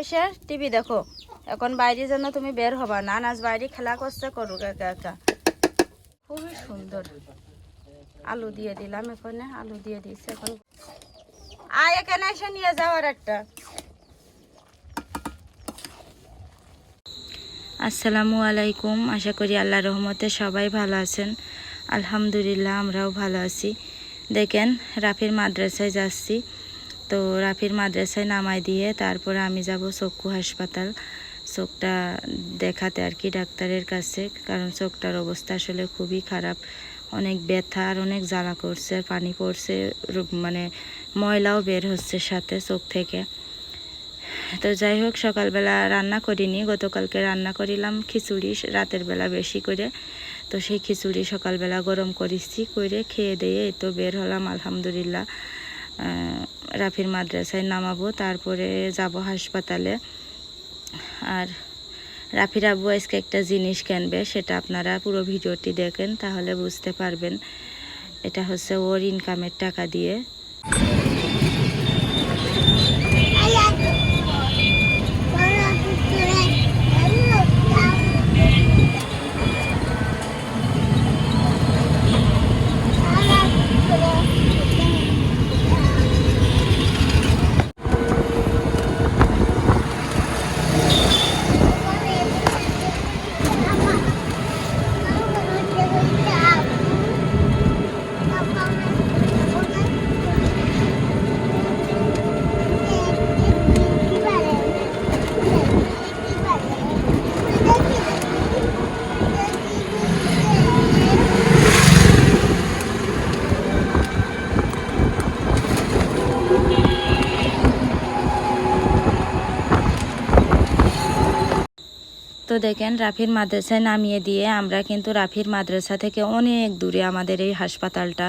বসে টিভি দেখো। এখন বাইরে যেন তুমি বের হবা, না নাচ বাইরে খেলা করছে, করুক একা খুবই সুন্দর। আলু দিয়ে দিলাম এখানে, আলু দিয়ে দিয়েছে এখন। আয়, এখানে এসে নিয়ে যাওয়ার একটা। আসসালামু আলাইকুম, আশা করি আল্লাহ রহমতে সবাই ভালো আছেন। আলহামদুলিল্লাহ, আমরাও ভালো আছি। দেখেন, রাফির মাদ্রাসায় যাচ্ছি। তো রাফির মাদ্রাসায় নামাই দিয়ে তারপরে আমি যাব চক্ষু হাসপাতাল। চোখটা দেখাতে আর কি ডাক্তারের কাছে, কারণ চোখটার অবস্থা আসলে খুবই খারাপ। অনেক ব্যথা আর অনেক জ্বালা করছে, পানি পড়ছে মানে ময়লাও বের হচ্ছে সাথে চোখ থেকে। তো যাই হোক, সকালবেলা রান্না করিনি, গতকালকে রান্না করিলাম খিচুড়ি, রাতের বেলা বেশি করে। তো সেই খিচুড়ি সকালবেলা গরম করেছি, করে খেয়ে দিয়ে তো বের হলাম, আলহামদুলিল্লাহ। রাফির মাদ্রাসায় নামাবো, তারপরে যাব হাসপাতালে। আর রাফির আব্বু আজকে একটা জিনিস কিনবে, সেটা আপনারা পুরো ভিডিওটি দেখেন, তাহলে বুঝতে পারবেন। এটা হচ্ছে ওর ইনকামের টাকা দিয়ে। তো দেখেন, রাফির মাদ্রাসায় নামিয়ে দিয়ে আমরা কিন্তু রাফির মাদ্রাসা থেকে অনেক দূরে আমাদের এই হাসপাতালটা।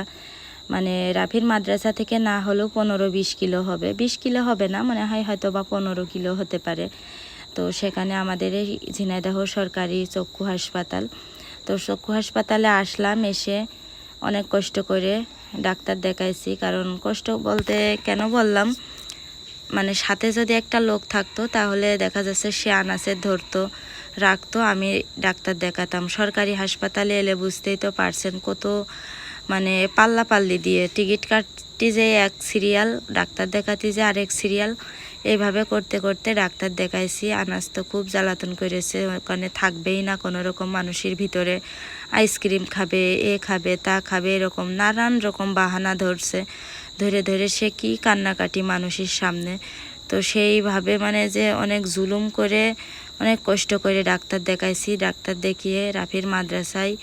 মানে রাফির মাদ্রাসা থেকে না হলেও পনেরো বিশ কিলো হবে। বিশ কিলো হবে না, মনে হয় হয়তো বা পনেরো কিলো হতে পারে। তো সেখানে আমাদের এই ঝিনাইদহ সরকারি চক্ষু হাসপাতাল। তো চক্ষু হাসপাতালে আসলাম, এসে অনেক কষ্ট করে ডাক্তার দেখাইছি। কারণ কষ্ট বলতে কেন বললাম মানে সাথে যদি একটা লোক থাকতো, তাহলে দেখা যাচ্ছে সে আনাসে ধরতো, রাখতো, আমি ডাক্তার দেখাতাম। সরকারি হাসপাতালে এলে বুঝতেই তো পারছেন কত মানে পাল্লা পাল্লি দিয়ে। টিকিট কাটতে যে এক সিরিয়াল, ডাক্তার দেখাতে যে আরেক সিরিয়াল এইভাবে করতে করতে ডাক্তার দেখাইছি। আনাস তো খুব জ্বালাতন করেছে, ওখানে থাকবেই না কোনো রকম মানুষের ভিতরে। আইসক্রিম খাবে, এ খাবে, তা খাবে, এরকম নানান রকম বাহানা ধরছে। ধরে ধরে সে কি কান্নাকাটি মানুষের সামনে? তো সেইভাবে মানে যে অনেক জুলুম করে, অনেক কষ্ট করে ডাক্তার দেখাইছি। ডাক্তার দেখিয়ে রাফির মাদ্রাসায়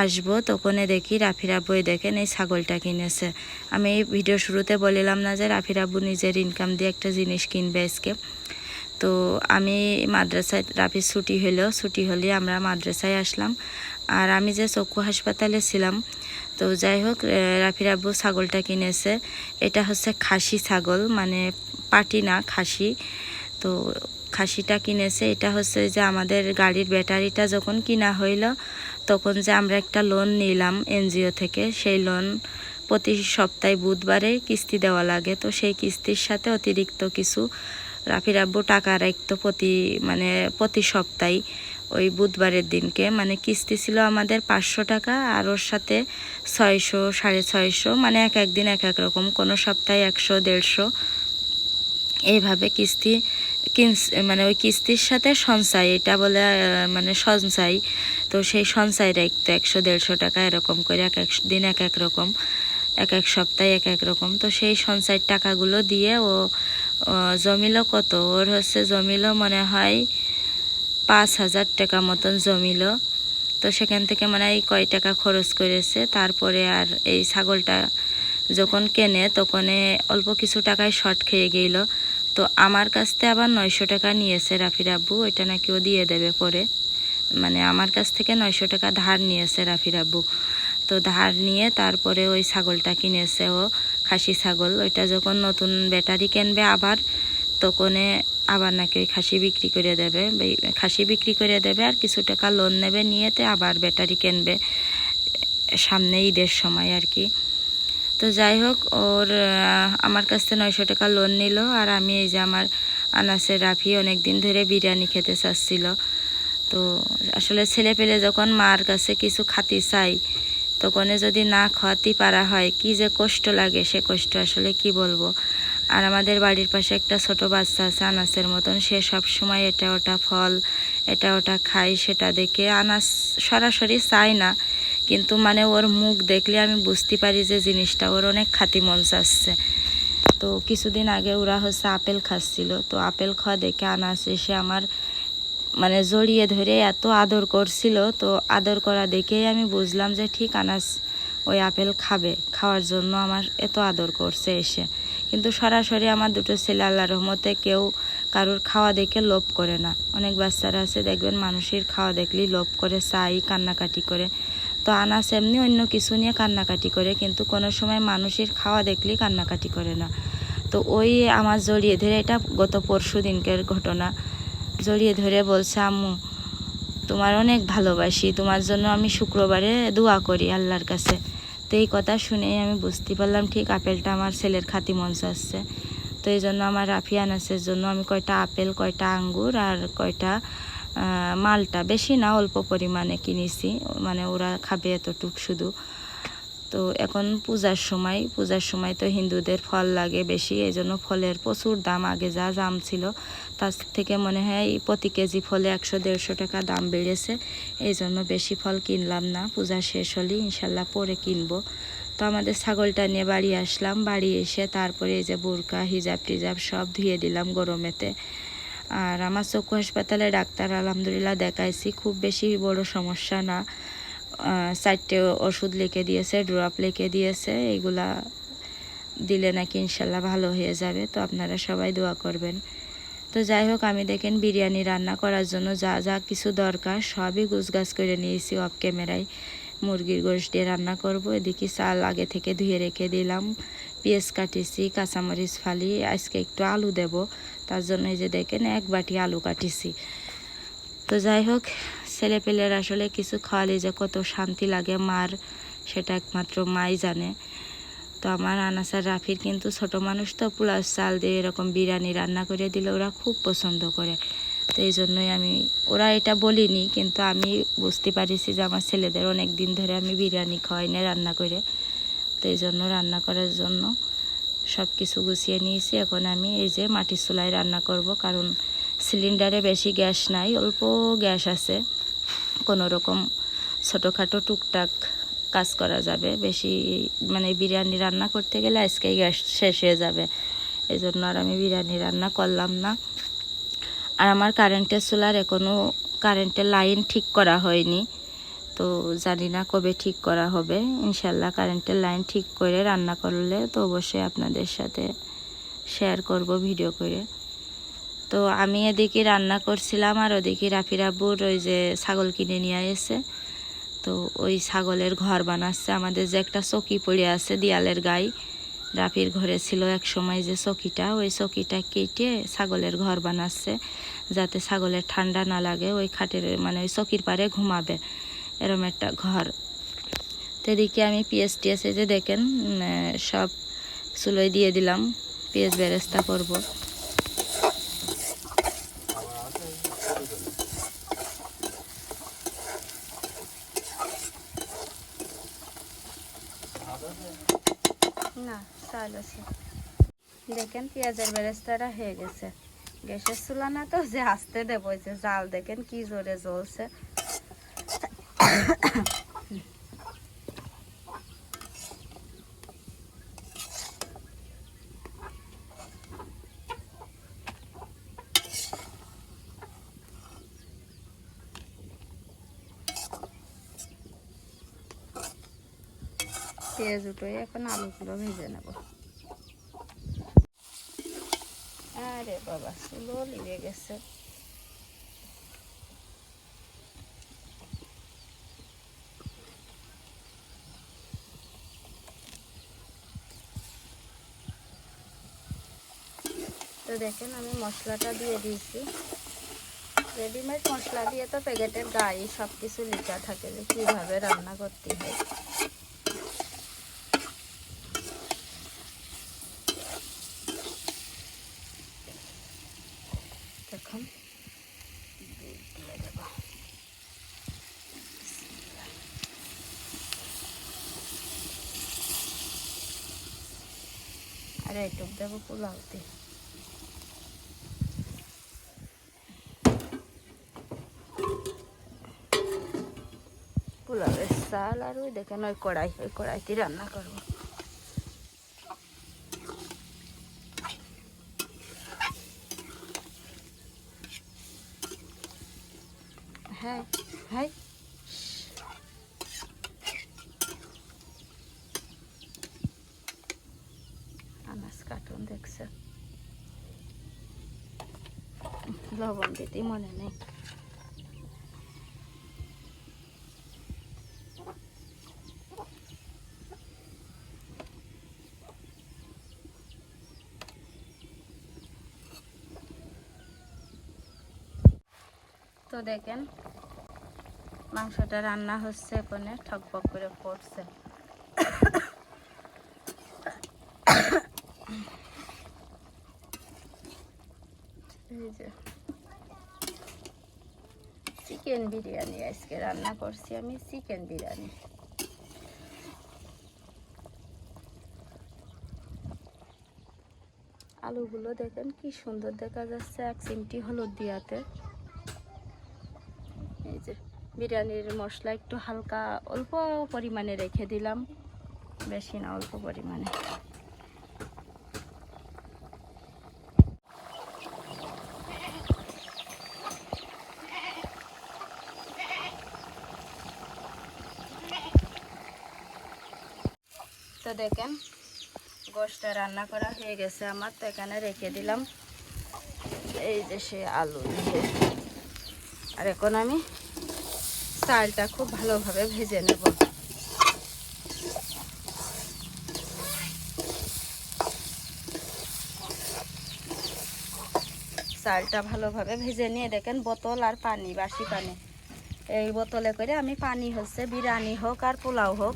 আসব। তখনে দেখি রাফির আব্বুই দেখেন এই ছাগলটা কিনেছে। আমি এই ভিডিও শুরুতে বলিলাম না যে রাফির আব্বু নিজের ইনকাম দিয়ে একটা জিনিস কিনবে আজকে। তো আমি মাদ্রাসায়, রাফির ছুটি হলো। ছুটি হলে আমরা মাদ্রাসায় আসলাম। আর আমি যে চক্ষু হাসপাতালে ছিলাম তো যাই হোক রাফির আব্বু ছাগলটা কিনেছে। এটা হচ্ছে খাসি ছাগল মানে পাটি না, খাসি। তো খাসিটা কিনেছে। এটা হচ্ছে যে আমাদের গাড়ির ব্যাটারিটা যখন কিনা হইল, তখন যে আমরা একটা লোন নিলাম এনজিও থেকে। সেই লোন প্রতি সপ্তাহে বুধবারে কিস্তি দেওয়া লাগে। তো সেই কিস্তির সাথে অতিরিক্ত কিছু রাফির আব্বু টাকা রাখতো প্রতি মানে প্রতি সপ্তাহে। ওই বুধবারের দিনকে। মানে কিস্তি ছিল আমাদের পাঁচশো টাকা আর ওর সাথে ছয়শো, সাড়ে ছয়শো মানে এক এক দিন এক এক রকম, কোনো সপ্তাহে একশো, দেড়শো। এইভাবে কিস্তি মানে ওই কিস্তির সাথে সঞ্চয়, এটা বলে মানে সঞ্চয়। তো সেই সঞ্চয় রাখতো একশো, দেড়শো টাকা এরকম করে এক এক দিন এক এক রকম, এক এক সপ্তাহে এক এক রকম। তো সেই সঞ্চয়ের টাকাগুলো দিয়ে ও জমিলো কত? ওর হচ্ছে জমিলো মনে হয় পাঁচ হাজার টাকা মতন জমিলো। তো সেখান থেকে মানে এই কয় টাকা খরচ করেছে। তারপরে আর এই ছাগলটা যখন কেনে, তখন অল্প কিছু টাকায় শর্ট খেয়ে গেল তো আমার কাছ থেকে আবার নয়শো টাকা নিয়েছে রাফির আব্বু। ওইটা নাকি ও দিয়ে দেবে পরে। মানে আমার কাছ থেকে নয়শো টাকা ধার নিয়েছে রাফির আব্বু। তো ধার নিয়ে তারপরে ওই ছাগলটা কিনেছে ও, খাসি ছাগল। ওইটা যখন নতুন ব্যাটারি কিনবে আবার, তখনে আবার নাকি ওই খাসি বিক্রি করে দেবে। খাসি বিক্রি করে দেবে আর কিছু টাকা লোন নেবে নিয়েতে আবার ব্যাটারি কিনবে। সামনে ঈদের সময় আর কি। তো যাই হোক, ওর আমার কাছ থেকে নয়শো টাকা লোন নিল আর আমি এই যে আমার আনাসের রাফি অনেক দিন ধরে বিরিয়ানি খেতে চাচ্ছিল। তো আসলে ছেলে পেলে যখন মার কাছে কিছু খাতি চাই, তখন যদি না খাওয়াতে পারা হয়, কি যে কষ্ট লাগে সে কষ্ট আসলে কি বলব? আর আমাদের বাড়ির পাশে একটা ছোট বাচ্চা আছে, আনাসের মতন। সে সব সময় এটা ওটা ফল, এটা ওটা খায়, সেটা দেখে। আনাস সরাসরি চায় না, কিন্তু মানে ওর মুখ দেখলে আমি বুঝতে পারি যে জিনিসটা, ওর অনেক খাতি মন চাচ্ছে। তো কিছুদিন আগে ওরা হচ্ছে আপেল খাচ্ছিল। তো আপেল খাওয়া দেখে আনাস এসে আমার মানে জড়িয়ে ধরে এত আদর করছিল। তো আদর করা দেখেই আমি বুঝলাম যে ঠিক আনাস ওই আপেল খাবে, খাওয়ার জন্য আমার এত আদর করছে এসে। কিন্তু সরাসরি আমার দুটো ছেলে আল্লাহ রহমতে কেউ কারোর খাওয়া দেখে লোভ করে না। অনেক বাচ্চারা আছে, দেখবেন মানুষের খাওয়া দেখলেই লোভ করে, চাই, কান্নাকাটি করে। তো আনাস এমনি অন্য কিছু নিয়ে কান্নাকাটি করে, কিন্তু কোনো সময় মানুষের খাওয়া দেখলেই কান্নাকাটি করে না। তো ওই আমার জড়িয়ে ধরে, এটা গত পরশু দিনকের ঘটনা। জড়িয়ে ধরে বলছে, আম্মু, তোমার অনেক ভালোবাসি, তোমার জন্য আমি শুক্রবারে দোয়া করি আল্লাহর কাছে। তো এই কথা শুনেই আমি বুঝতে পারলাম, ঠিক আপেলটা আমার ছেলের খাতি মন চাচ্ছে। তো এই জন্য আমার রাফিয়া নাচের জন্য আমি কয়টা আপেল, কয়টা আঙ্গুর আর কয়টা মালটা। বেশি না, অল্প পরিমাণে কিনেছি। মানে ওরা খাবে এতটুক শুধু। তো এখন পূজার সময় পূজার সময় তো হিন্দুদের ফল লাগে বেশি এই জন্য ফলের প্রচুর দাম। আগে যা দাম ছিল, তার থেকে মনে হয় প্রতি কেজি ফলে একশো, দেড়শো টাকা দাম বেড়েছে। এই জন্য বেশি ফল কিনলাম না, পূজা শেষ হলেই ইনশাল্লাহ পরে কিনবো। তো আমাদের ছাগলটা নিয়ে বাড়ি আসলাম, বাড়ি এসে তারপরে এই যে বোরকা, হিজাব টিজাব সব ধুয়ে দিলাম গরমেতে। আর আমার চক্ষু হাসপাতালে ডাক্তার আলহামদুলিল্লাহ দেখাইছি, খুব বেশি বড় সমস্যা না। চারটে ওষুধ লিখে দিয়েছে ড্রপ লিখে দিয়েছে, এগুলা দিলে নাকি ইনশাল্লাহ ভালো হয়ে যাবে। তো আপনারা সবাই দোয়া করবেন। তো যাই হোক, আমি দেখেন বিরিয়ানি রান্না করার জন্য যা যা কিছু দরকার সবই গুছগাছ করে নিয়েছি অফ ক্যামেরায় মুরগির গোশ দিয়ে রান্না করব। এদিকে চাল আগে থেকে ধুয়ে রেখে দিলাম। পেঁয়াজ কাটিছি, কাঁচামরিচ ফালি, আজকে একটু আলু দেব। তার জন্য এই যে দেখেন এক বাটি আলু কাটিছি। তো যাই হোক ছেলে পেলের আসলে কিছু খাওয়ালে যে কত শান্তি লাগে মার, সেটা একমাত্র মাই জানে। তো আমার আনাসার রাফির কিন্তু ছোট মানুষ তো পোলাও চাল দিয়ে এরকম বিরিয়ানি রান্না করে দিলে ওরা খুব পছন্দ করে। তো এই জন্যই আমি, ওরা এটা বলিনি, কিন্তু আমি বুঝতে পারিছি যে আমার ছেলেদের অনেক দিন ধরে আমি বিরিয়ানি খাওয়াই না রান্না করে। তো এই জন্য রান্না করার জন্য সব কিছু গুছিয়ে নিয়েছি। এখন আমি এই যে মাটির চুলায় রান্না করব, কারণ সিলিন্ডারে বেশি গ্যাস নাই, অল্প গ্যাস আছে। কোনো রকম ছোটোখাটো টুকটাক কাজ করা যাবে। বেশি মানে বিরিয়ানি রান্না করতে গেলে আজকেই গ্যাস শেষ হয়ে যাবে। এই জন্য আর আমি বিরিয়ানি রান্না করলাম না। আর আমার কারেন্টের চুলার এখনও কারেন্টের লাইন ঠিক করা হয়নি। তো জানি না কবে ঠিক করা হবে। ইনশাল্লাহ কারেন্টের লাইন ঠিক করে রান্না করলে তো অবশ্যই আপনাদের সাথে শেয়ার করব ভিডিও করে। তো আমি এদিকে রান্না করছিলাম আর ওদিকে রাফির আব্বুর ওই যে ছাগল কিনে নিয়ে এসে তো ওই ছাগলের ঘর বানাচ্ছে। আমাদের যে একটা চকি পড়ে আছে দেয়ালের গায়ে, রাফির ঘরে ছিল এক সময় যে চকিটা। ওই চকিটা কেটে ছাগলের ঘর বানাচ্ছে যাতে ছাগলের ঠান্ডা না লাগে, ওই খাটের মানে ওই চকির পারে ঘুমাবে। এরম একটা ঘর। তো এদিকে আমি পিএস টিএস এই যে দেখেন সব চুলোয় দিয়ে দিলাম। পেঁয়াজ বেরেস্তা করব। আছে দেখেন পেঁয়াজের বেরেস্তাটা হয়ে গেছে। গ্যাসের চুলা না তো যে আসতে দেবো যে জাল দেখেন কি জোরে জ্বলছে। পেঁয়াজ উঠে এখন আলুগুলো ভেজে নেব। আরে বাবা, চুলো লিগে গেছে। তো দেখেন আমি মশলাটা দিয়ে দিয়েছি। রেডিমেড মশলা দিয়ে তো প্যাকেটের গায়ে সব কিছু লেখা থাকে যে কীভাবে রান্না করতে হয়। আর এইটুক দেবো পোলাওতে পোলাওয়ের চাল আর ওই দেখেন ওই কড়াই, ওই কড়াইতে রান্না করব হ্যাঁ হ্যাঁ আনাজ কার্টুন দেখছে লবণ দিতে মনে নেই তো দেখেন, মাংসটা রান্না হচ্ছে এখানে, ঠকবক করে পড়ছে। চিকেন বিরিয়ানি আজকে রান্না করছি আমি, চিকেন বিরিয়ানি। আলুগুলো দেখেন কি সুন্দর দেখা যাচ্ছে, এক চিমটি হলুদ দিয়াতে। যে বিরিয়ানির মশলা একটু হালকা অল্প পরিমাণে রেখে দিলাম। বেশি না, অল্প পরিমাণে। তো দেখেন, গোশটা রান্না করা হয়ে গেছে আমার, তো এখানে রেখে দিলাম। এই যে সে আলু আর এখন আমি চালটা খুব ভালোভাবে ভেজে নেব। চালটা ভালোভাবে ভেজে নিয়ে দেখেন, বোতল আর পানি, বাসি পানি। এই বোতলে করে আমি পানি হচ্ছে বিরিয়ানি হোক আর পোলাও হোক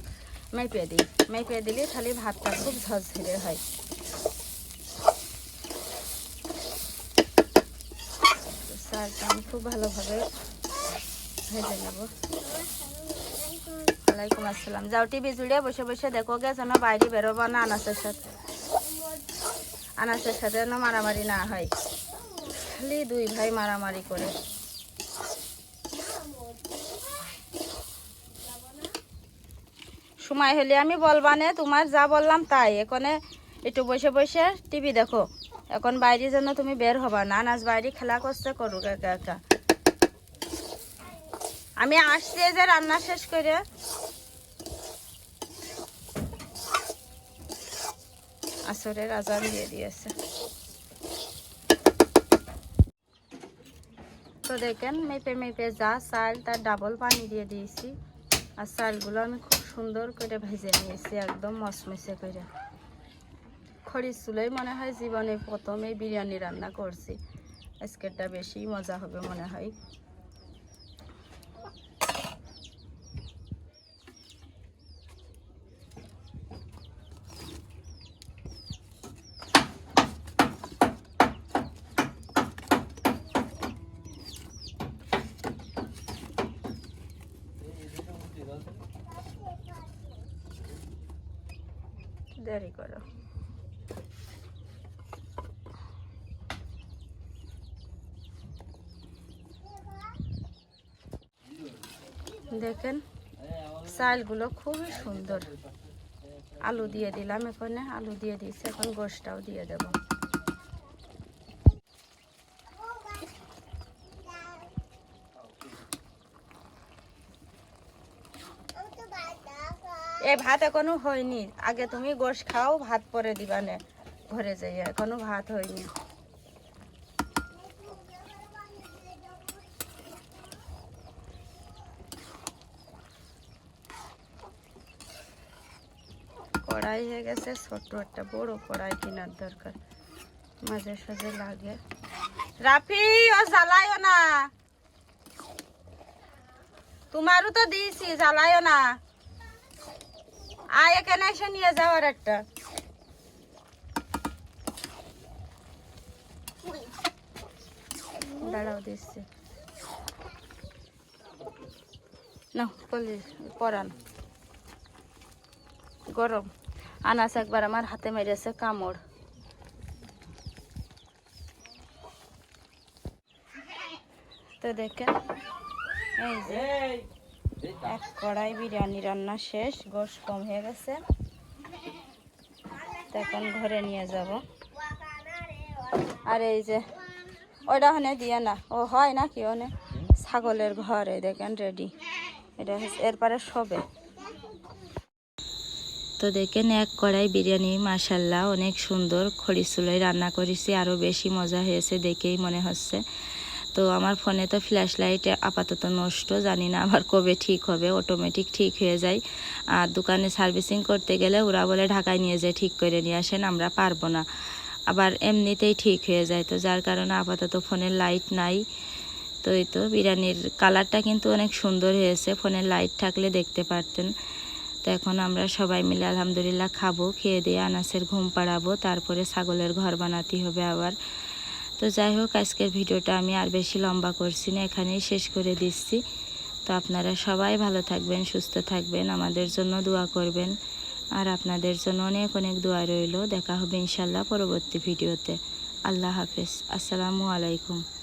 মেপে দিই। মেপে দিলে খালি ভাতটা খুব ঝরঝরে হয়। চালটা আমি খুব ভালোভাবে ভেজে নেব ওয়ালাইকুম আসসালাম। যাও টিভি জুড়ে বসে বসে দেখো গে যেন বাইরে বেরোবো না আনাসের সাথে। আনাসের সাথে যেন মারামারি না হয়। খালি দুই ভাই মারামারি করে। সময় হলে আমি বলবানে তোমার যা বললাম তাই। এখানে একটু বসে বসে টিভি দেখো। এখন বাইরে যেন তুমি বের হবা না নাচ বাইরে খেলা করতে করুক একা একা। আমি আসছি যে রান্না শেষ করে। আসরের আজান দিয়ে দিয়েছে। তো দেখেন, মেপে মেপে যা চাল, তার ডাবল পানি দিয়ে দিয়েছি। আর চালগুলো আমি খুব সুন্দর করে ভেজে নিয়েছি, একদম মসমসে করে। খড়ির চুলোই মনে হয় জীবনে প্রথমে বিরিয়ানি রান্না করছি। আজকেরটা বেশি মজা হবে মনে হয় দেরি করো দেখেন, চালগুলো খুবই সুন্দর। আলু দিয়ে দিলাম এখানে, আলু দিয়ে দিয়েছি, এখন গোশটাও দিয়ে দেব। এ ভাত এখনও হয়নি। আগে তুমি গোশ খাও, ভাত পরে দিবানে। ঘরে যাই এখনও ভাত হয়নি। কড়াই হয়ে গেছে ছোট একটা বড় কড়াই কেনার দরকার। মাঝে সাঝে লাগে। রাফি, ও জ্বালাইও না। তোমারও তো দিয়েছি জ্বালাইও না। আয়, এখানে এসে নিয়ে যাওয়ার একটা। দাঁড়াও, দিচ্ছি। না পরান। গরম। আনাস একবার আমার হাতে মেরেছে কামড়। তো দেখেন এই যে এক কড়াই বিরিয়ানি রান্না শেষ গোস কম হয়ে গেছে। তখন ঘরে নিয়ে যাব। আর এই যে ওইটা হনে দিয়ে না ও হয় না কি ওনে ছাগলের ঘর এই দেখেন রেডি এটা এরপরে সবে। তো দেখেন এক কড়াই বিরিয়ানি মাসাল্লাহ অনেক সুন্দর। খড়ি রান্না করেছি আরও বেশি মজা হয়েছে দেখেই মনে হচ্ছে। তো আমার ফোনে তো ফ্ল্যাশ লাইট আপাতত নষ্ট, জানি না আবার কবে ঠিক হবে অটোমেটিক ঠিক হয়ে যায়। আর দোকানে সার্ভিসিং করতে গেলে ওরা বলে ঢাকায় নিয়ে যেয়ে ঠিক করে নিয়ে আসেন, আমরা পারব না। আবার এমনিতেই ঠিক হয়ে যায়, তো যার কারণে আপাতত ফোনের লাইট নাই। তো এই তো বিরিয়ানির কালারটা কিন্তু অনেক সুন্দর হয়েছে ফোনের লাইট থাকলে দেখতে পারতেন। তো এখন আমরা সবাই মিলে আলহামদুলিল্লাহ খাব, খেয়ে দিয়ে আনাসের ঘুম পাড়াবো, তারপরে ছাগলের ঘর বানাতে হবে আবার। তো যাই হোক, আজকের ভিডিওটা আমি আর বেশি লম্বা করছি না, এখানেই শেষ করে দিচ্ছি। তো আপনারা সবাই ভালো থাকবেন, সুস্থ থাকবেন, আমাদের জন্য দোয়া করবেন। আর আপনাদের জন্য অনেক অনেক দোয়া রইল। দেখা হবে ইনশাল্লাহ পরবর্তী ভিডিওতে। আল্লাহ হাফেজ। আসসালামু আলাইকুম।